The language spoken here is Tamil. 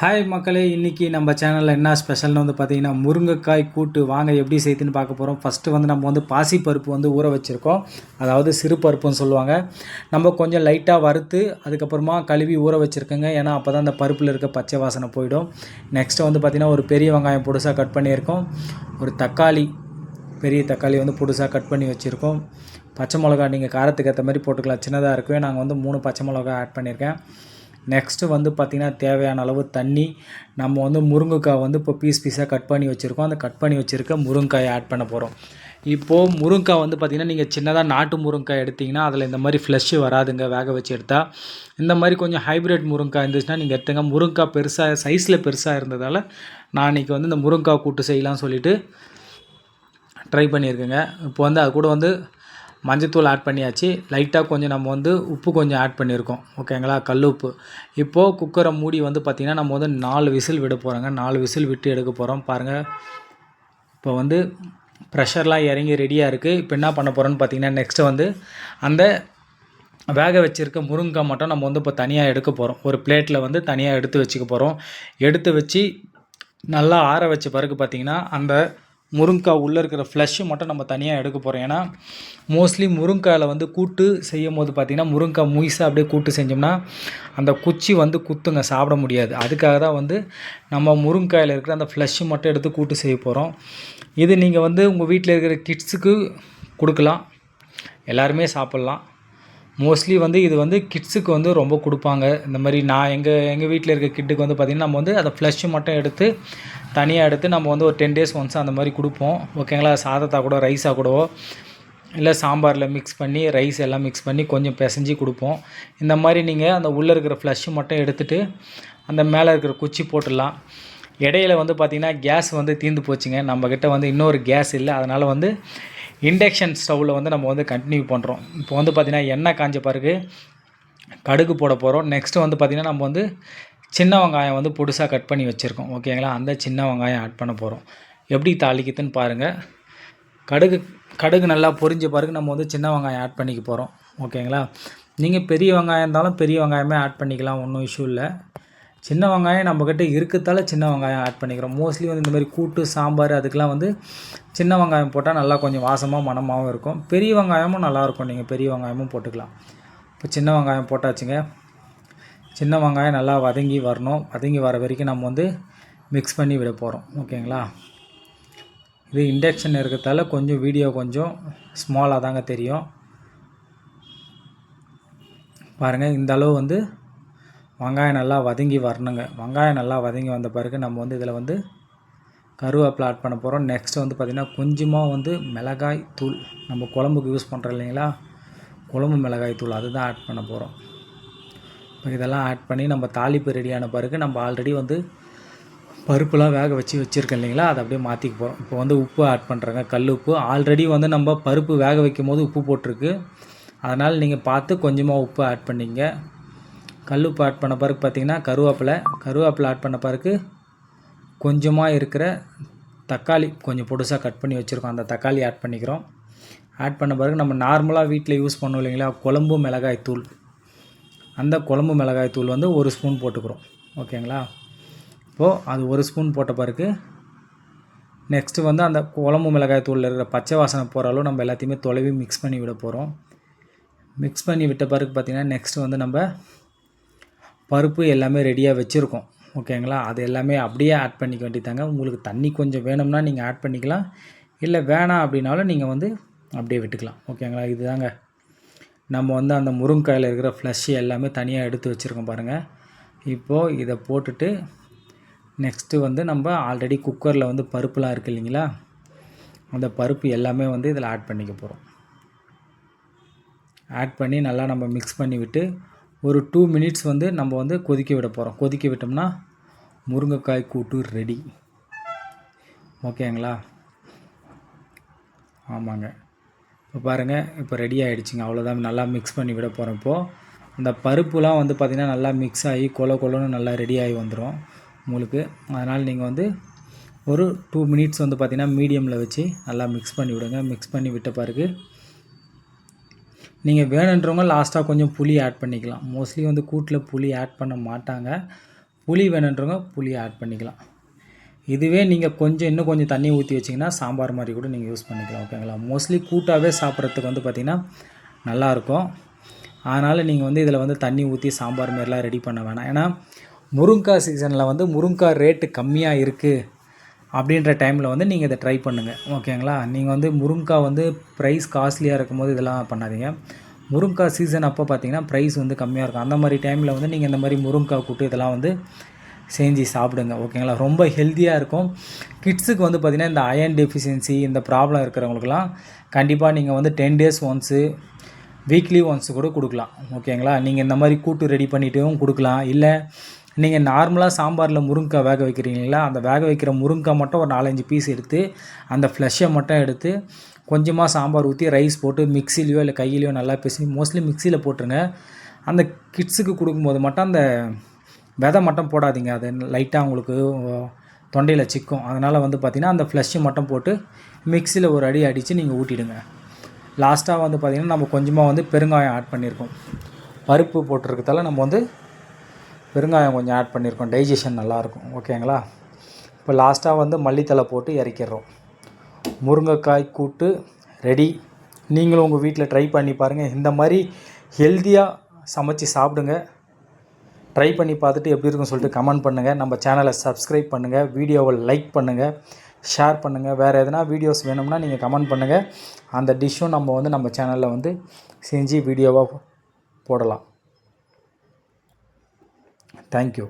ஹாய் மக்களே. இன்றைக்கி நம்ம சேனலில் என்ன ஸ்பெஷல்னு வந்து பார்த்தீங்கன்னா முருங்கைக்காய் கூட்டு வாங்க எப்படி செய்துன்னு பார்க்க போகிறோம் ஃபஸ்ட்டு வந்து நம்ம வந்து பாசிப்பருப்பு வந்து ஊற வச்சுருக்கோம். அதாவது சிறு பருப்புன்னு சொல்லுவாங்க. நம்ம கொஞ்சம் லைட்டாக வறுத்து அதுக்கப்புறமா கழுவி ஊற வச்சுருக்கோங்க. ஏன்னா அப்போ தான் அந்த பருப்பில் இருக்க பச்சை வாசனை போயிடும். நெக்ஸ்ட்டு வந்து பார்த்திங்கன்னா ஒரு பெரிய வெங்காயம் புதுசாக கட் பண்ணியிருக்கோம். ஒரு தக்காளி பெரிய தக்காளி வந்து புதுசாக கட் பண்ணி வச்சுருக்கோம். பச்சை மிளகா நீங்கள் காரத்துக்கு ஏற்ற மாதிரி போட்டுக்கலாம். சின்னதாக இருக்கவே நாங்கள் வந்து மூணு பச்சை மிளகா ஆட் பண்ணியிருக்கேன். நெக்ஸ்ட்டு வந்து பார்த்திங்கன்னா தேவையான அளவு தண்ணி. நம்ம வந்து முருங்கைக்காய் வந்து இப்போ பீஸ் பீஸாக கட் பண்ணி வச்சுருக்கோம். அந்த கட் பண்ணி வச்சுருக்க முருங்கைக்காயை ஆட் பண்ண போகிறோம் இப்போது முருங்காய் வந்து பார்த்திங்கன்னா நீங்கள் சின்னதாக நாட்டு முருங்காய் எடுத்திங்கன்னா அதில் இந்த மாதிரி ஃப்ளஷ்ஷு வராதுங்க வேக வச்சு எடுத்தால் இந்த மாதிரி கொஞ்சம் ஹைப்ரிட் முருங்காய் இருந்துச்சுன்னா நீங்கள் எடுத்துங்க. முருங்காய் பெருசாக சைஸில் பெருசாக இருந்ததால் நான் இன்றைக்கி வந்து இந்த முருங்காய் கூட்டு செய்யலாம்னு சொல்லிட்டு ட்ரை பண்ணியிருக்கேங்க. இப்போ வந்து அது கூட வந்து மஞ்சத்தூள் ஆட் பண்ணியாச்சு. லைட்டாக கொஞ்சம் நம்ம வந்து உப்பு கொஞ்சம் ஆட் பண்ணியிருக்கோம். ஓகேங்களா கல் உப்பு. இப்போது குக்கரை மூடி வந்து பார்த்திங்கன்னா நம்ம வந்து நாலு விசில் விட போகிறோங்க நாலு விசில் விட்டு எடுக்க போகிறோம் பாருங்கள் இப்போ வந்து ப்ரெஷர்லாம் இறங்கி ரெடியாக இருக்குது இப்போ என்ன பண்ண போகிறோன்னு பார்த்தீங்கன்னா நெக்ஸ்ட்டு வந்து அந்த வேக வச்சுருக்க முருங்கைக்காய் மட்டும் நம்ம வந்து இப்போ தனியாக எடுக்க போகிறோம் ஒரு பிளேட்டில் வந்து தனியாக எடுத்து வச்சுக்க போகிறோம் எடுத்து வச்சு நல்லா ஆற வச்ச பிறகு பார்த்திங்கன்னா அந்த முருங்கா உள்ளே இருக்கிற ஃப்ளஷ்ஷு மட்டும் நம்ம தனியாக எடுக்க போகிறோம் ஏன்னா மோஸ்ட்லி முருங்காயில் வந்து கூட்டு செய்யும் போது பார்த்திங்கன்னா முருங்கா முயசாக அப்படியே கூட்டு செஞ்சோம்னா அந்த குச்சி வந்து குத்துங்க சாப்பிட முடியாது. அதுக்காக தான் வந்து நம்ம முருங்காயில் இருக்கிற அந்த ஃப்ளஷ்ஷு மட்டும் எடுத்து கூட்டு செய்ய போகிறோம் இது நீங்கள் வந்து உங்கள் வீட்டில் இருக்கிற கிட்ஸுக்கு கொடுக்கலாம். எல்லாருமே சாப்பிட்லாம். மோஸ்ட்லி வந்து இது வந்து கிட்ஸுக்கு வந்து ரொம்ப கொடுப்பாங்க. இந்த மாதிரி நான் எங்கள் எங்கள் வீட்டில் இருக்க கிட்டுக்கு வந்து பார்த்திங்கன்னா நம்ம வந்து அதை ஃப்ளஷ்ஷு மட்டும் எடுத்து தனியாக எடுத்து நம்ம வந்து ஒரு டென் டேஸ் ஒன்ஸ் அந்த மாதிரி கொடுப்போம். ஓகேங்களா சாதத்தாக கூட ரைஸாக கூடவோ இல்லை சாம்பாரில் மிக்ஸ் பண்ணி ரைஸ் எல்லாம் மிக்ஸ் பண்ணி கொஞ்சம் பிசைஞ்சு கொடுப்போம். இந்த மாதிரி நீங்கள் அந்த உள்ளே இருக்கிற ஃப்ளஷ்ஷு மட்டும் எடுத்துகிட்டு அந்த மேலே இருக்கிற குச்சி போட்டுடலாம். இடையில வந்து பார்த்திங்கன்னா கேஸ் வந்து தீர்ந்து போச்சுங்க. நம்மக்கிட்ட வந்து இன்னொரு கேஸ் இல்லை. அதனால் வந்து இண்டக்ஷன் ஸ்டவ்வில் வந்து நம்ம வந்து கண்டினியூ பண்ணுறோம் இப்போ வந்து பார்த்திங்கன்னா எண்ணெய் காஞ்ச பிறகு கடுகு போட போகிறோம் நெக்ஸ்ட்டு வந்து பார்த்திங்கன்னா நம்ம வந்து சின்ன வெங்காயம் வந்து புதுசாக கட் பண்ணி வச்சுருக்கோம். ஓகேங்களா அந்த சின்ன வெங்காயம் ஆட் பண்ண போகிறோம் எப்படி தாளிக்குதுன்னு பாருங்கள் கடுகு கடுகு நல்லா பொரிஞ்ச பிறகு நம்ம வந்து சின்ன வெங்காயம் ஆட் பண்ணிக்க போகிறோம் ஓகேங்களா நீங்கள் பெரிய வெங்காயம் இருந்தாலும் பெரிய வெங்காயமே ஆட் பண்ணிக்கலாம். ஒன்றும் இஷ்யூ இல்லை. சின்ன வெங்காயம் நம்மக்கிட்ட இருக்கிறதால சின்ன வெங்காயம் ஆட் பண்ணிக்கிறோம். மோஸ்ட்லி வந்து இந்த மாதிரி கூட்டு சாம்பார் அதுக்கெலாம் வந்து சின்ன வெங்காயம் போட்டால் நல்லா கொஞ்சம் வாசமாக மணமாகவும் இருக்கும். பெரிய வெங்காயமும் நல்லாயிருக்கும் நீங்கள் பெரிய வெங்காயமும் போட்டுக்கலாம். இப்போ சின்ன வெங்காயம் போட்டாச்சுங்க. சின்ன வெங்காயம் நல்லா வதங்கி வரணும். வதங்கி வர வரைக்கும் நம்ம வந்து மிக்ஸ் பண்ணி விட போகிறோம் ஓகேங்களா? இது இண்டக்ஷன் இருக்கிறதால கொஞ்சம் வீடியோ கொஞ்சம் ஸ்மாலாக தாங்க தெரியும். பாருங்கள் இந்த அளவு வந்து வெங்காயம் நல்லா வதங்கி வரணுங்க. வெங்காயம் நல்லா வதங்கி வந்த பிறகு நம்ம வந்து இதில் வந்து கருவேப்பிலை ஆட் பண்ண போகிறோம் நெக்ஸ்ட்டு வந்து பார்த்திங்கன்னா கொஞ்சமாக வந்து மிளகாய் தூள். நம்ம குழம்புக்கு யூஸ் பண்ணுறோம் இல்லைங்களா? குழம்பு மிளகாய் தூள் அதுதான் ஆட் பண்ண போகிறோம் இப்போ இதெல்லாம் ஆட் பண்ணி நம்ம தாளிப்பு ரெடியான பிறகு நம்ம ஆல்ரெடி வந்து பருப்புலாம் வேக வச்சு வச்சுருக்கோம் இல்லைங்களா? அதை அப்படியே மாற்றிக்க போகிறோம் இப்போ வந்து உப்பு ஆட் பண்ணுறாங்க கல் உப்பு. ஆல்ரெடி வந்து நம்ம பருப்பு வேக வைக்கும் போது உப்பு போட்டிருக்கு. அதனால் நீங்கள் பார்த்து கொஞ்சமாக உப்பு ஆட் பண்ணிங்க கல்லுப்பு ஆட் பண்ண பிறகு பார்த்திங்கன்னா கருவேப்பிலை கருவேப்பிலை ஆட் பண்ண பிறகு கொஞ்சமாக இருக்கிற தக்காளி கொஞ்சம் பொடுசாக கட் பண்ணி வச்சுருக்கோம். அந்த தக்காளி ஆட் பண்ணிக்கிறோம். ஆட் பண்ண பிறகு நம்ம நார்மலாக வீட்டில் யூஸ் பண்ணோம் இல்லைங்களா? குழம்பு மிளகாய் தூள். அந்த குழம்பு மிளகாய் தூள் வந்து ஒரு ஸ்பூன் போட்டுக்கிறோம். ஓகேங்களா? இப்போது அது ஒரு ஸ்பூன் போட்ட பிறகு நெக்ஸ்ட்டு வந்து அந்த குழம்பு மிளகாய் தூளில் இருக்கிற பச்சை வாசனை போகிற அளவு நம்ம எல்லாத்தையுமே தொலைவி மிக்ஸ் பண்ணி விட போகிறோம் மிக்ஸ் பண்ணி விட்ட பிறகு பார்த்திங்கன்னா நெக்ஸ்ட்டு வந்து நம்ம பருப்பு எல்லாமே ரெடியாக வச்சுருக்கோம். ஓகேங்களா அது எல்லாமே அப்படியே ஆட் பண்ணிக்க வேண்டியதாங்க உங்களுக்கு தண்ணி கொஞ்சம் வேணும்னா நீங்கள் ஆட் பண்ணிக்கலாம். இல்லை வேணாம் அப்படின்னாலும் நீங்கள் வந்து அப்படியே விட்டுக்கலாம். ஓகேங்களா இதுதாங்க. நம்ம வந்து அந்த முருங்காயில் இருக்கிற ஃப்ளஷ் எல்லாமே தனியாக எடுத்து வச்சுருக்கோம் பாருங்கள் இப்போது இதை போட்டுட்டு நெக்ஸ்ட்டு வந்து நம்ம ஆல்ரெடி குக்கரில் வந்து பருப்புலாம் இருக்குது இல்லைங்களா? அந்த பருப்பு எல்லாமே வந்து இதில் ஆட் பண்ணிக்க போகிறோம் ஆட் பண்ணி நல்லா நம்ம மிக்ஸ் பண்ணி விட்டு ஒரு டூ மினிட்ஸ் வந்து நம்ம வந்து கொதிக்க விட போகிறோம் கொதிக்க விட்டோம்னா முருங்கைக்காய் கூட்டு ரெடி ஓகேங்களா ஆமாங்க. இப்போ பாருங்கள் இப்போ ரெடி ஆகிடுச்சிங்க அவ்வளோதான் நல்லா மிக்ஸ் பண்ணி விட போகிறோம் இப்போது அந்த பருப்புலாம் வந்து பார்த்திங்கன்னா நல்லா மிக்ஸ் ஆகி கொல கொலன்னு நல்லா ரெடி ஆகி வந்துடும் உங்களுக்கு. அதனால் நீங்கள் வந்து ஒரு டூ மினிட்ஸ் வந்து பார்த்திங்கன்னா மீடியமில் வச்சு நல்லா மிக்ஸ் பண்ணி விடுங்க. மிக்ஸ் பண்ணி விட்ட பிறகு நீங்கள் வேணுன்றவங்க லாஸ்ட்டாக கொஞ்சம் புளி ஆட் பண்ணிக்கலாம். மோஸ்ட்லி வந்து கூட்டில் புளி ஆட் பண்ண மாட்டாங்க. புளி வேணுன்றவங்க புளி ஆட் பண்ணிக்கலாம். இதுவே நீங்கள் கொஞ்சம் இன்னும் கொஞ்சம் தண்ணி ஊற்றி வச்சிங்கன்னா சாம்பார் மாதிரி கூட நீங்கள் யூஸ் பண்ணிக்கலாம். ஓகேங்களா மோஸ்ட்லி கூட்டாகவே சாப்பிட்றதுக்கு வந்து பார்த்திங்கன்னா நல்லாயிருக்கும் அதனால் நீங்கள் வந்து இதில் வந்து தண்ணி ஊற்றி சாம்பார் மாதிரிலாம் ரெடி பண்ண வேணாம். ஏன்னா முருங்காய் சீசனில் வந்து முருங்காய் ரேட்டு கம்மியாக இருக்குது அப்படின்ற டைமில் வந்து நீங்கள் இதை ட்ரை பண்ணுங்கள் ஓகேங்களா நீங்கள் வந்து முருங்கைக்காய் வந்து ப்ரைஸ் காஸ்ட்லியாக இருக்கும்போது இதெல்லாம் பண்ணாதீங்க. முருங்காய் சீசன் அப்போ பார்த்தீங்கன்னா ப்ரைஸ் வந்து கம்மியாக இருக்கும். அந்த மாதிரி டைமில் வந்து நீங்கள் இந்த மாதிரி முருங்காய் கூட்டு இதெல்லாம் வந்து செஞ்சு சாப்பிடுங்க. ஓகேங்களா ரொம்ப ஹெல்த்தியாக இருக்கும். கிட்ஸுக்கு வந்து பார்த்திங்கன்னா இந்த அயன் டெஃபிஷியன்சி இந்த ப்ராப்ளம் இருக்கிறவங்களுக்குலாம் கண்டிப்பாக நீங்கள் வந்து ten days once weekly once கூட கொடுக்கலாம். ஓகேங்களா நீங்கள் இந்த மாதிரி கூட்டு ரெடி பண்ணிட்டும் கொடுக்கலாம். இல்லை நீங்கள் நார்மலாக சாம்பாரில் முருங்கைக்காய் வேக வைக்கிறீங்களா? அந்த வேக வைக்கிற முருங்கைக்காய் மட்டும் ஒரு நாலஞ்சு பீஸ் எடுத்து அந்த ஃப்ளஷை மட்டும் எடுத்து கொஞ்சமாக சாம்பார் ஊற்றி ரைஸ் போட்டு மிக்சிலையோ இல்லை கையிலையோ நல்லா பேசி மோஸ்ட்லி மிக்சியில் போட்டுருங்க. அந்த கிட்ஸுக்கு கொடுக்கும்போது மட்டும் அந்த விதை மட்டும் போடாதீங்க. அது லைட்டாக உங்களுக்கு தொண்டையில் சிக்கும். அதனால் வந்து பார்த்திங்கன்னா அந்த ஃப்ளஷ்ஷு மட்டும் போட்டு மிக்சியில் ஒரு அடி அடித்து நீங்கள் ஊட்டிடுங்க. லாஸ்ட்டாக வந்து பார்த்திங்கன்னா நம்ம கொஞ்சமாக வந்து பெருங்காயம் ஆட் பண்ணியிருக்கோம் பருப்பு போட்டிருக்கிறதால நம்ம வந்து பெருங்காயம் கொஞ்சம் ஆட் பண்ணியிருக்கோம் டைஜஷன் நல்லாயிருக்கும். ஓகேங்களா இப்போ லாஸ்ட்டாக வந்து மல்லித்தலை போட்டு இறக்கிடுறோம். முருங்கைக்காய் கூட்டு ரெடி நீங்களும் உங்கள் வீட்டில் ட்ரை பண்ணி பாருங்கள் இந்த மாதிரி ஹெல்த்தியாக சமைச்சு சாப்பிடுங்க. ட்ரை பண்ணி பார்த்துட்டு எப்படி இருக்குன்னு சொல்லிட்டு கமெண்ட் பண்ணுங்கள் நம்ம சேனலை சப்ஸ்கிரைப் பண்ணுங்கள் வீடியோவை லைக் பண்ணுங்கள் ஷேர் பண்ணுங்கள் வேறு எதனா வீடியோஸ் வேணும்னா நீங்கள் கமெண்ட் பண்ணுங்கள் அந்த டிஷ்ஷும் நம்ம வந்து நம்ம சேனலில் வந்து செஞ்சு வீடியோவாக போடலாம். Thank you